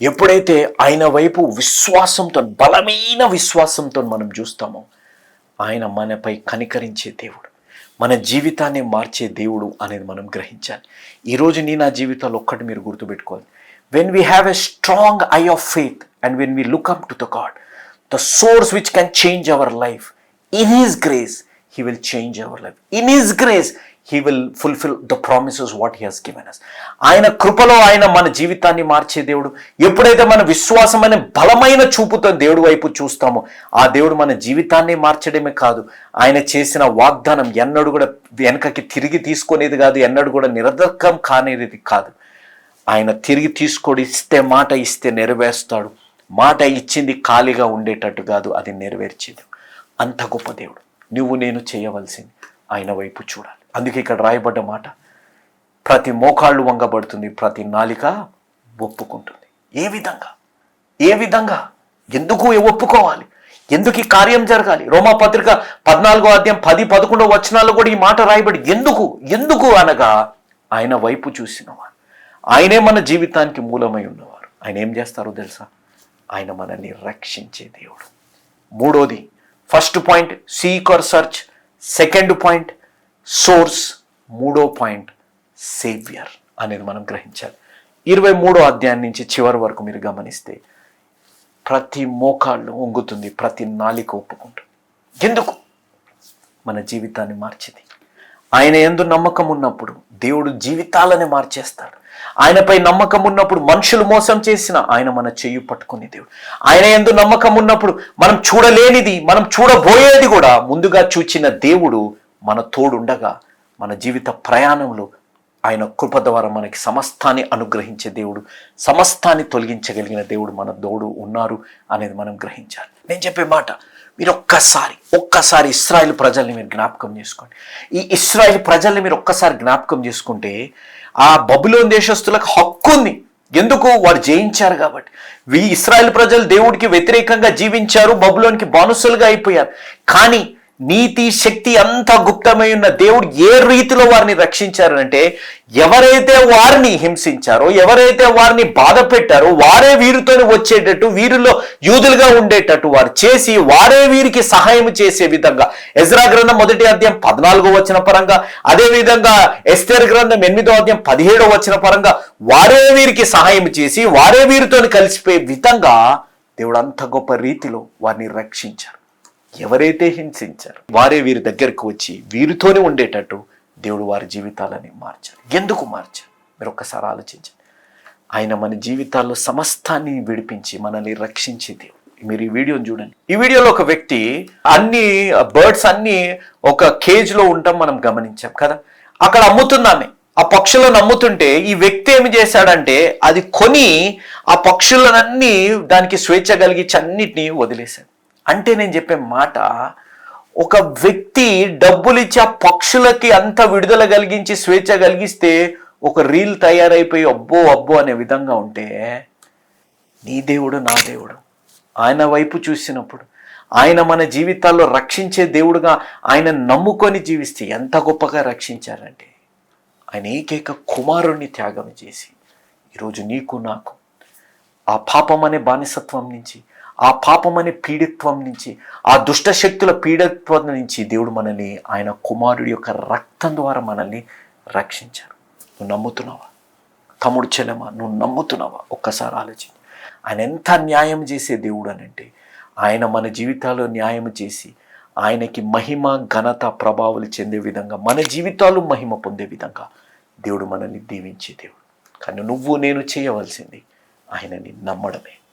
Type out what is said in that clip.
ఎప్పుడైతే ఆయన వైపు విశ్వాసంతో బలమైన విశ్వాసంతో మనం చూస్తామో ఆయన మనపై కనికరించే దేవుడు మన జీవితాన్ని మార్చే దేవుడు అనేది మనం గ్రహించాలి. ఈరోజు నీ నా జీవితాలు ఒక్కటి మీరు గుర్తుపెట్టుకోవాలి. When we have a strong eye of faith and when we look up to the God the source which can change our life in his grace he will change our life in his grace he will fulfil the promises what he has given us ఆయన కృపలో ఆయన మన జీవితాన్ని మార్చే దేవుడు. ఎప్పుడైతే మన విశ్వాసం అనే బలమైన చూపుతో దేవుడి వైపు చూస్తామో ఆ దేవుడు మన జీవితాన్ని మార్చడమే కాదు. ఆయన చేసిన వాగ్దానం ఎన్నడూ కూడా వెనకకి తిరిగి తీసుకునేది కాదు ఎన్నడూ కూడా నిరర్ధకం కానేది కాదు. ఆయన తిరిగి తీసుకొని ఇస్తే మాట ఇస్తే నెరవేరుస్తాడు. మాట ఇచ్చింది ఖాళీగా ఉండేటట్టు కాదు అది నెరవేర్చేది. అంత గొప్ప దేవుడు. నువ్వు నేను చేయవలసింది ఆయన వైపు చూడాలి. అందుకే ఇక్కడ రాయబడ్డ మాట ప్రతి మోకాళ్ళు వంగబడుతుంది ప్రతి నాలిక ఒప్పుకుంటుంది. ఏ విధంగా? ఏ విధంగా? ఎందుకు ఒప్పుకోవాలి? ఎందుకు ఈ కార్యం జరగాలి? రోమా పత్రిక పద్నాలుగో అధ్యాయం పది పదకొండో వచనాల్లో కూడా ఈ మాట రాయబడి ఎందుకు? ఎందుకు అనగా ఆయన వైపు చూసినవారు. ఆయనే మన జీవితానికి మూలమై ఉన్నవారు. ఆయన ఏం చేస్తారో తెలుసా? ఆయన మనల్ని రక్షించే దేవుడు. మూడోది first point seek or search second point source మూడో పాయింట్ సేవియర్ అనేది మనం గ్రహించాలి. ఇరవై మూడో అధ్యాయం నుంచి చివరి వరకు మీరు గమనిస్తే ప్రతి మోకాళ్ళు వంగుతుంది ప్రతి నాలిక ఒప్పుకుంటుంది. ఎందుకు? మన జీవితాన్ని మార్చింది. ఆయన ఎందు నమ్మకం ఉన్నప్పుడు దేవుడు జీవితాలని మార్చేస్తాడు. ఆయనపై నమ్మకం ఉన్నప్పుడు మనుషులు మోసం చేసిన ఆయన మన చెయ్యి పట్టుకునే దేవుడు. ఆయన ఎందు నమ్మకం ఉన్నప్పుడు మనం చూడలేనిది మనం చూడబోయేది కూడా ముందుగా చూచిన దేవుడు మన తోడుండగా మన జీవిత ప్రయాణంలో ఆయన కృప ద్వారా మనకి సమస్తాన్ని అనుగ్రహించే దేవుడు సమస్తాన్ని తొలగించగలిగిన దేవుడు మన తోడు ఉన్నారు అనేది మనం గ్రహించాలి. నేను చెప్పే మాట మీరు ఒక్కసారి ఒక్కసారి ఇస్రాయిల్ ప్రజల్ని మీరు జ్ఞాపకం చేసుకోండి. ఈ ఇస్రాయిల్ ప్రజల్ని మీరు ఒక్కసారి జ్ఞాపకం చేసుకుంటే ఆ బబులోన్ దేశస్తులకు హక్కు ఉంది. ఎందుకు? వారు జయించారు కాబట్టి. వీ ఇస్రాయేల్ ప్రజలు దేవుడికి వ్యతిరేకంగా జీవించారు బబులోనికి బానుసులుగా అయిపోయారు. కానీ నీతి శక్తి అంతా గుప్తమై ఉన్న దేవుడు ఏ రీతిలో వారిని రక్షించారంటే ఎవరైతే వారిని హింసించారో ఎవరైతే వారిని బాధ పెట్టారో వారే వీరితో వచ్చేటట్టు వీరిలో యూదులుగా ఉండేటట్టు వారు చేసి వారే వీరికి సహాయం చేసే విధంగా. ఎజ్రా గ్రంథం మొదటి అధ్యాయం పద్నాలుగో వచ్చిన పరంగా అదే విధంగా ఎస్తేర్ గ్రంథం ఎనిమిదో అధ్యాయం పదిహేడో వచ్చిన పరంగా వారే వీరికి సహాయం చేసి వారే వీరితో కలిసిపోయే విధంగా దేవుడు అంత గొప్ప రీతిలో వారిని రక్షించారు. ఎవరైతే హింసించారు వారే వీరి దగ్గరకు వచ్చి వీరితోనే ఉండేటట్టు దేవుడు వారి జీవితాలని మార్చారు. ఎందుకు మార్చారు? మీరు ఒక్కసారి ఆలోచించండి. ఆయన మన జీవితాల్లో సమస్తాన్ని విడిపించి మనల్ని రక్షించే దేవుడు. మీరు ఈ వీడియోని చూడండి. ఈ వీడియోలో ఒక వ్యక్తి అన్ని బర్డ్స్ అన్ని ఒక కేజ్లో ఉండటం మనం గమనించాం కదా? అక్కడ అమ్ముతుందామె ఆ పక్షులను అమ్ముతుంటే ఈ వ్యక్తి ఏమి చేశాడంటే అది కొని ఆ పక్షులనన్నీ దానికి స్వేచ్ఛ కలిగించి అన్నిటినీ వదిలేశాడు. అంటే నేను చెప్పే మాట ఒక వ్యక్తి డబ్బులు ఇచ్చి ఆ పక్షులకి అంత విడుదల కలిగించి స్వేచ్ఛ కలిగిస్తే ఒక రీల్ తయారైపోయి అబ్బో అబ్బో అనే విధంగా ఉంటే నీ దేవుడు నా దేవుడు. ఆయన వైపు చూసినప్పుడు ఆయన మన జీవితాల్లో రక్షించే దేవుడుగా ఆయన నమ్ముకొని జీవిస్తే ఎంత గొప్పగా రక్షించారంటే ఆయన ఏకైక కుమారుణ్ణి త్యాగం చేసి ఈరోజు నీకు నాకు ఆ పాపం అనే బానిసత్వం నుంచి ఆ పాపం అనే పీడిత్వం నుంచి ఆ దుష్ట శక్తుల పీడిత్వం నుంచి దేవుడు మనల్ని ఆయన కుమారుడి యొక్క రక్తం ద్వారా మనల్ని రక్షించారు. నువ్వు నమ్ముతున్నావా? తమ్ముడు చెల్లెమా నువ్వు నమ్ముతున్నావా? ఒక్కసారి ఆలోచించి. ఆయన ఎంత న్యాయం చేసే దేవుడు అనంటే ఆయన మన జీవితాల్లో న్యాయం చేసి ఆయనకి మహిమ ఘనత ప్రభావాలు చెందే విధంగా మన జీవితాలు మహిమ పొందే విధంగా దేవుడు మనల్ని దీవించే దేవుడు. కానీ నువ్వు నేను చేయవలసింది ఆయనని నమ్మడమే.